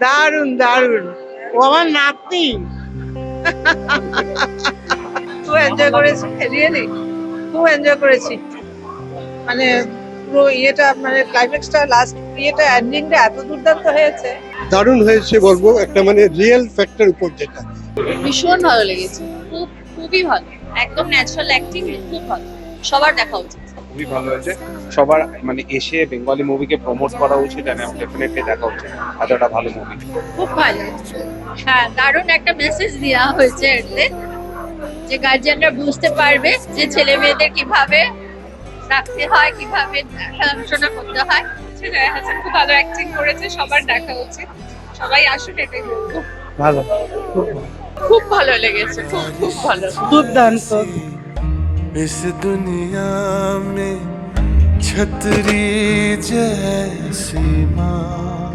দারুণ দারুণ। ও আমার নাতনি। খুব এনজয় করেছি। রিয়েলি খুব এনজয় করেছি। মানে পুরো ইয়েটা মানে ক্লাইম্যাক্সটা লাস্ট ইয়েটা এন্ডিংটা এত দুর্দান্ত হয়েছে। দারুণ হয়েছে বলব। একটা মানে রিয়েল ফ্যাক্টর উপর যেটা। ভীষণ ভালো লেগেছে। খুব খুবই ভালো। একদম ন্যাচারাল অ্যাক্টিং খুব ভালো। সবার দেখা উচিত। খুবই ভালো হয়েছে। সবার মানে এসে বেঙ্গলি মুভিকে প্রমোট করা উচিত আর ডেফিনেটলি দেখা উচিত। এতটা ভালো মুভি খুব ভালো হ্যাঁ দারুণ একটা মেসেজ দেওয়া হয়েছে এতে যে গার্জিয়ানরা বুঝতে পারবে যে ছেলে মেয়েদের কীভাবে রাখতে হয় কীভাবে দেখাশোনা করতে হয়। জয়া হাসান খুব ভালো অ্যাক্টিং করেছে সবার দেখা উচিত। সবাই আসুন এটাই বলব। ভালো। খুব ভালো লেগেছে খুব খুব ভালো। দুর্দান্ত। इस दुनिया में छतरी जैसी माँ।